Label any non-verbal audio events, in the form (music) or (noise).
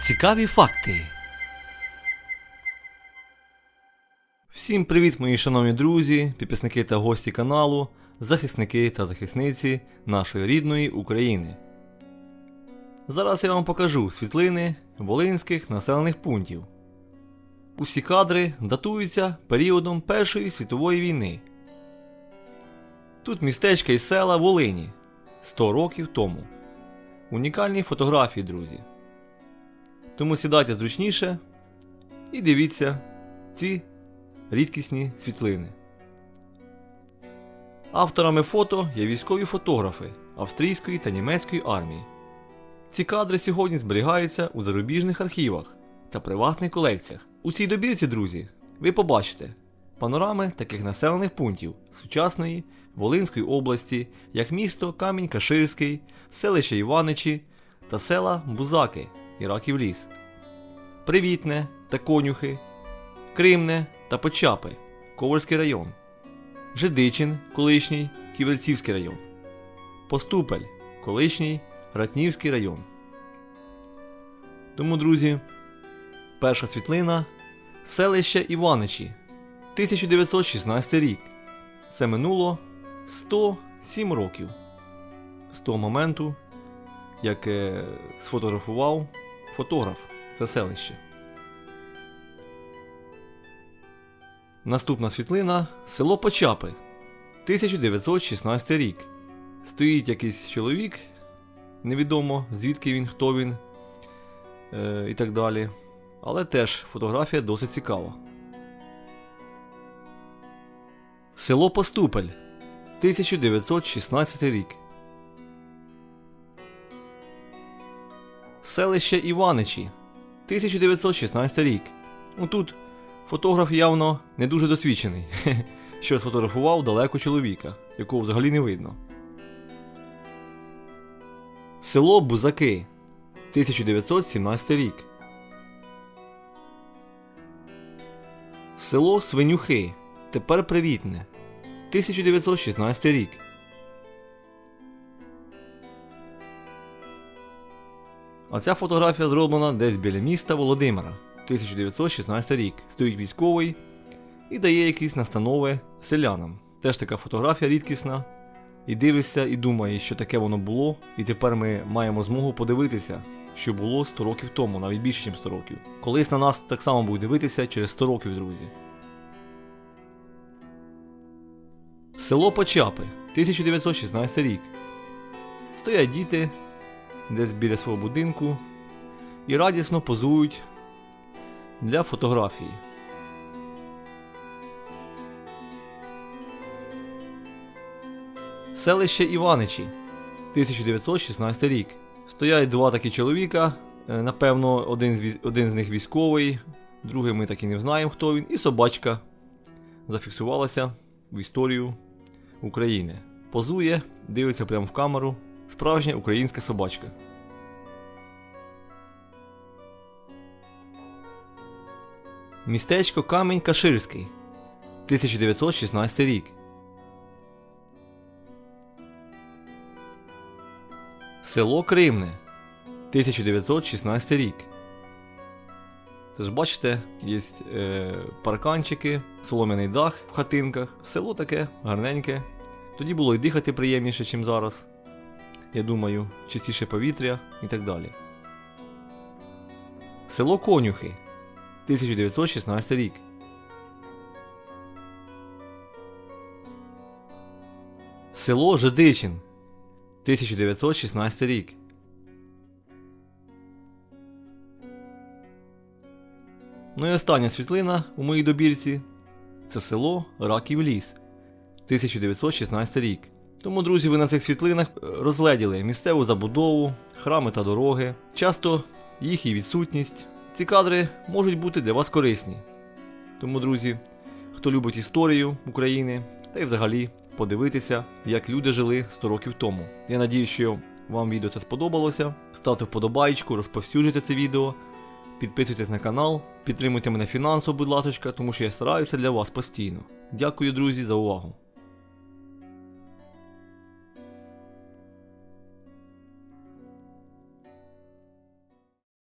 Цікаві факти. Всім привіт, мої шановні друзі, підписники та гості каналу, захисники та захисниці нашої рідної України. Зараз я вам покажу світлини волинських населених пунктів. Усі кадри датуються періодом Першої світової війни. Тут містечка і села Волині 100 років тому. Унікальні фотографії, друзі. Тому сідайте зручніше і дивіться ці рідкісні світлини. Авторами фото є військові фотографи австрійської та німецької армії. Ці кадри сьогодні зберігаються у зарубіжних архівах та приватних колекціях. У цій добірці, друзі, ви побачите панорами таких населених пунктів сучасної Волинської області, як місто Камінь-Каширський, селище Іваничі та села Бузаки і Раків Ліс, Привітне та Конюхи, Кримне та Почапи, Ковальський район, Жидичин, колишній Ківерцівський район, Поступель, колишній Ратнівський район. Тому, друзі, перша світлина селище Іваничі, 1916 рік. Це минуло 107 років з того моменту, як е, сфотографував фотограф це селище. Наступна світлина село Почапи, 1916 рік. Стоїть якийсь чоловік, невідомо звідки він, хто він е, і так далі. Але теж фотографія досить цікава. Село Поступель, 1916 рік. Селище Іваничі, 1916 рік. Ну тут фотограф явно не дуже досвідчений, (laughs) що сфотографував далеко чоловіка, якого взагалі не видно. Село Бузаки, 1917 рік. Село Свинюхи. Тепер привітне. 1916 рік. А ця фотографія зроблена десь біля міста Володимира. 1916 рік. Стоїть військовий і дає якісь настанови селянам. Теж така фотографія рідкісна. І дивишся і думаєш, що таке воно було, і тепер ми маємо змогу подивитися, що було 100 років тому, навіть більше, ніж 100 років. Колись на нас так само будуть дивитися через 100 років, друзі. Село Почапи, 1916 рік. Стоять діти десь біля свого будинку і радісно позують для фотографії. Селище Іваничі, 1916 рік. Стоять два такі чоловіка. е, Напевно, один з, один з них військовий, другий ми так і не знаємо, хто він, і собачка зафіксувалася в історію України. Позує, дивиться прямо в камеру. Справжня українська собачка. Містечко Камінь Каширський, 1916 рік. Село Кримне, 1916 рік. Це ж бачите, є е, парканчики, солом'яний дах в хатинках. Село таке гарненьке. Тоді було і дихати приємніше, ніж зараз. Я думаю, чистіше повітря і так далі. Село Конюхи, 1916 рік. Село Жидичин, 1916 рік. Ну і остання світлина у моїй добірці це село Раків Ліс, 1916 рік. Тому, друзі, ви на цих світлинах е, розгледіли місцеву забудову, храми та дороги, часто їх і відсутність. Ці кадри можуть бути для вас корисні. Тому, друзі, хто любить історію України та й взагалі подивитися, як люди жили 100 років тому. Я надію, що вам відео це сподобалося. Ставте вподобайку, розповсюджуйте це відео, підписуйтесь на канал, підтримуйте мене фінансово, будь ласка, тому що я стараюся для вас постійно. Дякую, друзі, за увагу.